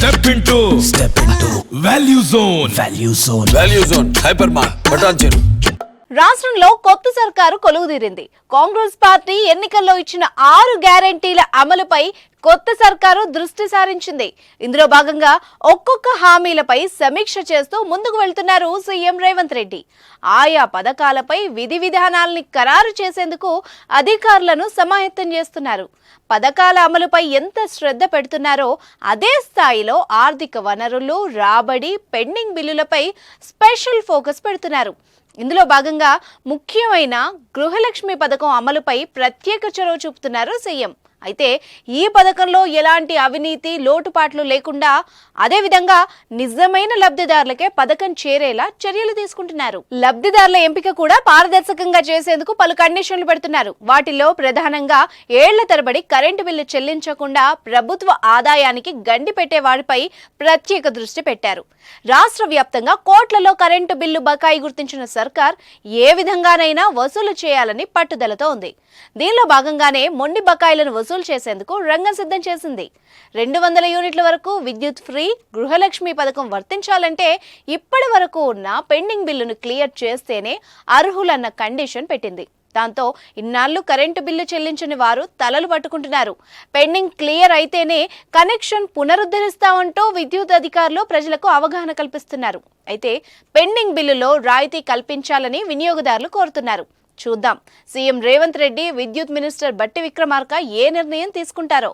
Step into step into value zone value zone value zone hyper mart బటాన్ చెరు రాష్ట్రంలో కొత్త సర్కారు కొలువుదీరింది. కాంగ్రెస్ పార్టీ ఎన్నికల్లో ఇచ్చిన ఆరు గ్యారంటీల అమలుపై కొత్త సర్కారు దృష్టి సారించింది. ఇందులో భాగంగా ఒక్కొక్క హామీలపై సమీక్ష చేస్తూ ముందుకు వెళ్తున్నారు సీఎం రేవంత్ రెడ్డి. ఆయా పథకాలపై విధి విధానాల్ని ఖరారు చేసేందుకు అధికారులను సమాయత్తం చేస్తున్నారు. పథకాల అమలుపై ఎంత శ్రద్ధ పెడుతున్నారో అదే స్థాయిలో ఆర్థిక వనరులు రాబడి పెండింగ్ బిల్లులపై స్పెషల్ ఫోకస్ పెడుతున్నారు. ఇందులో భాగంగా ముఖ్యమైన గృహలక్ష్మి పథకం అమలుపై ప్రత్యేక చొరవ చూపుతున్నారు సీఎం. అయితే ఈ పథకంలో ఎలాంటి అవినీతి లోటుపాట్లు లేకుండా అదేవిధంగా నిజమైన లబ్ధిదారులకే పథకం చేరేలా చర్యలు తీసుకుంటున్నారు. లబ్ధిదారుల ఎంపిక కూడా పారదర్శకంగా చేసేందుకు పలు కండిషన్లు పెడుతున్నారు. వాటిలో ప్రధానంగా ఏళ్ళ తరబడి కరెంటు బిల్లు చెల్లించకుండా ప్రభుత్వ ఆదాయానికి గండి పెట్టే వారిపై ప్రత్యేక దృష్టి పెట్టారు. రాష్ట్ర వ్యాప్తంగా కోట్లలో కరెంటు బిల్లు బకాయి గుర్తించిన సర్కార్ ఏ విధంగానైనా వసూలు చేయాలని పట్టుదలతో ఉంది. దీనిలో భాగంగానే మొండి బకాయిలను వసూలు చేసేందుకు రంగం సిద్ధం చేసింది. రెండు వందల యూనిట్ల వరకు విద్యుత్ ఫ్రీ గృహలక్ష్మి పథకం వర్తించాలంటే ఇప్పటి వరకు ఉన్న పెండింగ్ బిల్లును క్లియర్ చేస్తేనే అర్హులన్న కండిషన్ పెట్టింది. దాంతో ఇన్నాళ్ళు కరెంటు బిల్లు చెల్లించని వారు తలలు పట్టుకుంటున్నారు. పెండింగ్ క్లియర్ అయితేనే కనెక్షన్ పునరుద్ధరిస్తామంటూ విద్యుత్ అధికారులు ప్రజలకు అవగాహన కల్పిస్తున్నారు. అయితే పెండింగ్ బిల్లులో రాయితీ కల్పించాలని వినియోగదారులు కోరుతున్నారు. చూద్దాం. సీఎం రేవంత్ రెడ్డి విద్యుత్ మినిస్టర్ బట్టి విక్రమార్క ఏ నిర్ణయం తీసుకుంటారో?